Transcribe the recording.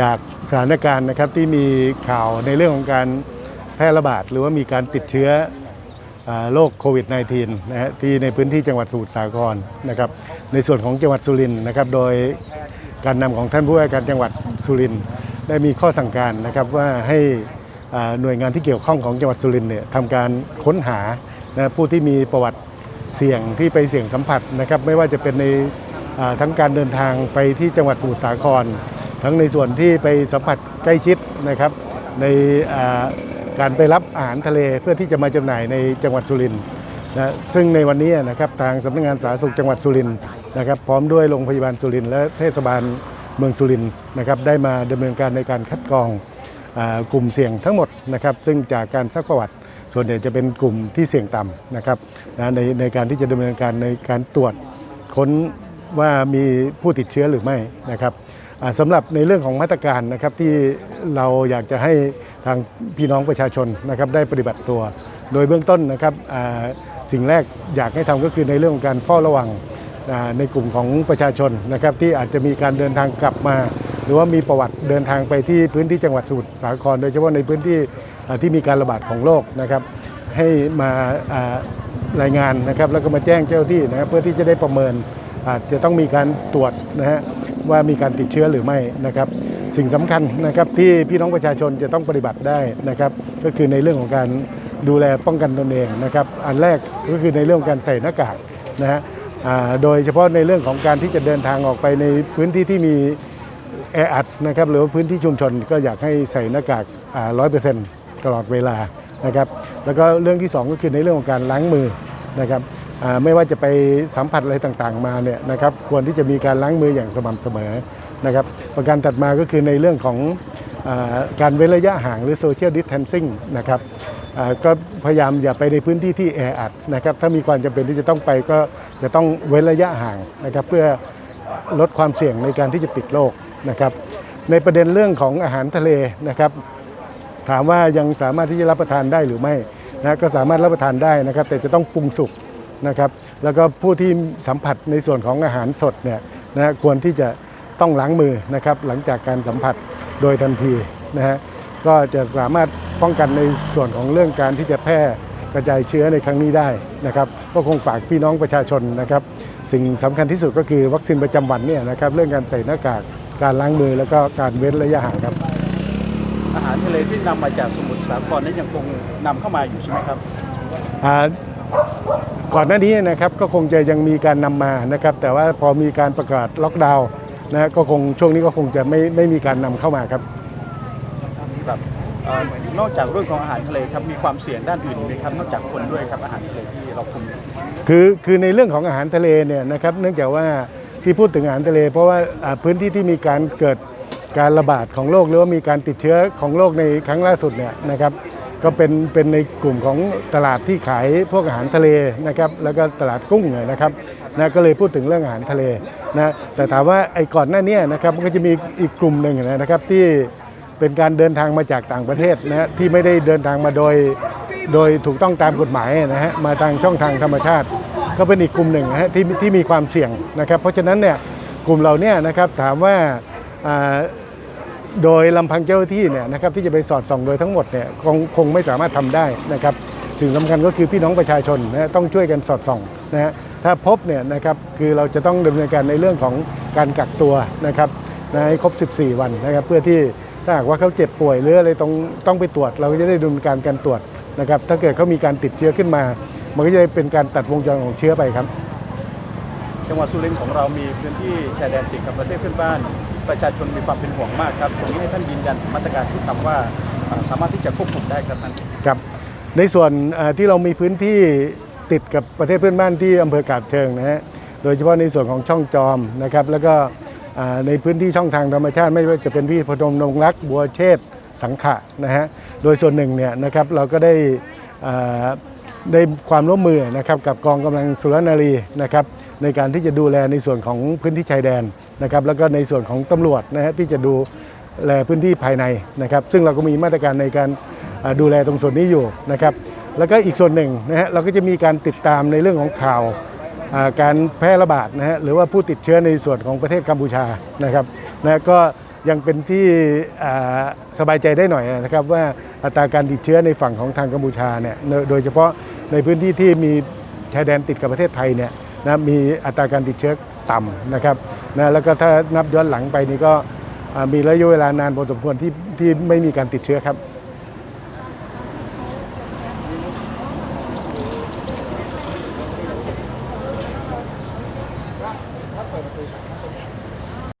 จากสถานการณ์นะครับที่มีข่าวในเรื่องของการแพร่ระบาด หรือว่ามีการติดเชื้อโรคโควิด -19 นะฮะที่ในพื้นที่จังหวัดสมุทรสาครนะครับในส่วนของจังหวัดสุรินทร์นะครับ โดยการนำของท่านผู้ว่าการจังหวัดสุรินทร์ได้มีข้อสั่งการนะครับว่าให้หน่วยงานที่เกี่ยวข้องของจังหวัดสุรินทร์เนี่ยทำการค้นหานะผู้ที่มีประวัติเสี่ยงที่ไปเสี่ยงสัมผัสนะครับไม่ว่าจะเป็นในทั้งการเดินทางไปที่จังหวัดสมุทรสาคร ทั้งในส่วนที่ไปสัมผัสใกล้ชิดนะครับ ในการไปรับอาหารทะเลเพื่อที่จะมาจำหน่ายในจังหวัดสุรินทร์นะซึ่งในวันนี้นะครับทางสำนักงานสาธารณสุขจังหวัดสุรินทร์นะครับ พร้อมด้วยโรงพยาบาลสุรินทร์และเทศบาลเมืองสุรินทร์นะครับ ได้มาดำเนินการในการคัดกรองอกลุ่มเสี่ยงทั้งหมดนะครับ ซึ่งจากการซักประวัติ ส่วนใหญ่จะเป็นกลุ่มที่เสี่ยงต่ำนะครับนะในในการที่จะดำเนินการในการตรวจค้นว่ามีผู้ติดเชื้อหรือไม่นะครับ สำหรับในเรื่องของมาตรการนะครับที่เราอยากจะให้ทางพี่น้องประชาชนนะครับได้ปฏิบัติตัว โดยเบื้องต้นนะครับสิ่งแรกอยากให้ทำก็คือในเรื่องของการเฝ้าระวังในกลุ่มของประชาชนนะครับที่อาจจะมีการเดินทางกลับมา หรือว่ามีประวัติเดินทางไปที่พื้นที่จังหวัดสมุทรสาคร โดยเฉพาะในพื้นที่ที่มีการระบาดของโรคนะครับ ให้มารายงานนะครับแล้วก็มาแจ้งเจ้าหน้าที่นะครับเพื่อที่จะได้ประเมินอาจจะต้องมีการตรวจนะฮะ ว่ามีการติดเชื้อหรือไม่นะครับ สิ่งสำคัญนะครับที่พี่น้องประชาชนจะต้องปฏิบัติได้นะครับ ก็คือในเรื่องของการดูแลป้องกันตนเองนะครับ อันแรกก็คือในเรื่องของการใส่หน้ากากนะฮะโดยเฉพาะในเรื่องของการที่จะเดินทางออกไปในพื้นที่ที่มีแออัดนะครับหรือว่าพื้นที่ชุมชนก็อยากให้ใส่หน้ากากร้อยเปอร์เซ็นต์ตลอดเวลานะครับ แล้วก็เรื่องที่ 2 ก็คือในเรื่องของการล้างมือนะครับ ไม่ว่าจะไปสัมผัสอะไรต่างๆมาเนี่ยนะครับควรที่จะมีการล้างมืออย่างสม่ำเสมอนะครับประการถัดมาก็คือในเรื่องของอการเว้นระยะห่างหรือโซเชียลดิส a ทนซิ่งนะครับก็พยายามอย่าไปในพื้นที่ที่แออัดนะครับถ้ามีความจำเป็นที่จะต้องไปก็จะต้องเว้นระยะห่างนะครับเพื่อลดความเสี่ยงในการที่จะติดโรคนะครับในประเด็นเรื่องของอาหารทะเลนะครับ ถามว่ายังสามารถที่จะรับประทานได้หรือไม่นะก็สามารถรับประทานได้นะครับ แต่จะต้องปรุงสุก นะครับ แล้วก็ผู้ที่สัมผัสในส่วนของอาหารสดเนี่ยนะควรที่จะต้องล้างมือนะครับ หลังจากการสัมผัสโดยทันทีนะฮะก็จะสามารถป้องกันในส่วนของเรื่องการที่จะแพร่กระจายเชื้อในครั้งนี้ได้นะครับ ก็คงฝากพี่น้องประชาชนนะครับ สิ่งสำคัญที่สุดก็คือวัคซีนประจำวันเนี่ยนะครับเรื่องการใส่หน้ากากการล้างมือแล้วก็การเว้นระยะห่างครับอาหารทะเลที่นำมาจากสมุทรสาครนั้นยังคงนำเข้ามาอยู่ใช่ไหมครับอ่า ก่อนหน้านี้นะครับก็คงจะยังมีการนำมานะครับแต่ว่าพอมีการประกาศล็อกดาวน์นะฮะก็คงช่วงนี้ก็คงจะไม่ไม่มีการนำเข้ามาครับแบบเอ่อนอกจากเรื่องของอาหารทะเลครับมีความเสี่ยงด้านอื่นไหมครับนอกจากคนด้วยครับอาหารทะเลที่เราคุมอยู่คือคือในเรื่องของอาหารทะเลเนี่ยนะครับเนื่องจากว่าที่พูดถึงอาหารทะเล เพราะว่าอ่าพื้นที่ที่มีการเกิดการระบาดของโรคหรือว่ามีการติดเชื้อของโรคในครั้งล่าสุดเนี่ยนะครับ ก็เป็นเป็นในกลุ่มของตลาดที่ขายพวกอาหารทะเลนะครับแล้วก็ตลาดกุ้งเนี่ยนะครับนะก็เลยพูดถึงเรื่องอาหารทะเลนะแต่ถามว่าไอ้ก่อนหน้านี้นะครับมันก็จะมีอีกกลุ่มหนึ่งนะครับที่เป็นการเดินทางมาจากต่างประเทศนะที่ไม่ได้เดินทางมาโดย โดยถูกต้องตามกฎหมายนะฮะมาทางช่องทางธรรมชาติ ก็เป็นอีกกลุ่มหนึ่งนะฮะที่ที่มีความเสี่ยงนะครับ เพราะฉะนั้นเนี่ยกลุ่มเราเนี่ยนะครับถามว่า โดยลำพังเจ้าหน้าที่เนี่ยนะครับที่จะไปสอดส่องโดยทั้งหมดเนี่ยคงคงไม่สามารถทำได้นะครับสิ่งสำคัญก็คือพี่น้องประชาชนนะฮะต้องช่วยกันสอดส่องนะฮะถ้าพบเนี่ยนะครับคือเราจะต้องดำเนินการในเรื่องของการกักตัวนะครับนะให้ครบ 14 วันนะครับเพื่อที่ถ้าหากว่าเขาเจ็บป่วยหรืออะไรต้องต้องไปตรวจ เราก็จะได้ดำเนินการการตรวจนะครับถ้าเกิดเขามีการติดเชื้อขึ้นมา มันก็จะเป็นการตัดวงจรของเชื้อไปครับ จังหวัดสุรินทร์ของเรามีพื้นที่ชายแดนติดกับประเทศเพื่อนบ้าน ประชาชนมีความเป็นห่วงมากครับตรงนี้ให้ท่านยืนยันมาตรการที่ทำว่าเอ่อสามารถที่จะควบคุมได้ครับท่านครับในส่วนที่เรามีพื้นที่ติดกับประเทศเพื่อนบ้านที่อำเภอกาบเชิงนะฮะโดยเฉพาะในส่วนของช่องจอมนะครับแล้วก็ในพื้นที่ช่องทางธรรมชาติ ไม่ว่าจะเป็นพี่พนมนงรักบัวเชษสังขะนะฮะโดยส่วนหนึ่งเนี่ยนะครับเราก็ได้อ่า ได้ความร่วมมือนะครับกับกองกำลังสุรนารีนะครับในการที่จะดูแลในส่วนของพื้นที่ชายแดนนะครับแล้วก็ในส่วนของตำรวจนะฮะที่จะดูแลพื้นที่ภายในนะครับ ซึ่งเราก็มีมาตรการในการดูแลตรงส่วนนี้อยู่นะครับ แล้วก็อีกส่วนหนึ่งนะฮะเราก็จะมีการติดตามในเรื่องของข่าวการแพร่ระบาดนะฮะหรือว่าผู้ติดเชื้อในส่วนของประเทศกัมพูชานะครับนะก็ ยังเป็นที่สบายใจได้หน่อยนะครับว่าอัตราการติดเชื้อในฝั่งของทางกัมพูชาเนี่ยโดยเฉพาะในพื้นที่ที่มีชายแดนติดกับประเทศไทยเนี่ยนะมีอัตราการติดเชื้อต่ำนะครับนะแล้วก็ถ้านับย้อนหลังไปนี่ก็มีระยะเวลานานพอสมควรที่ที่ไม่มีการติดเชื้อครับ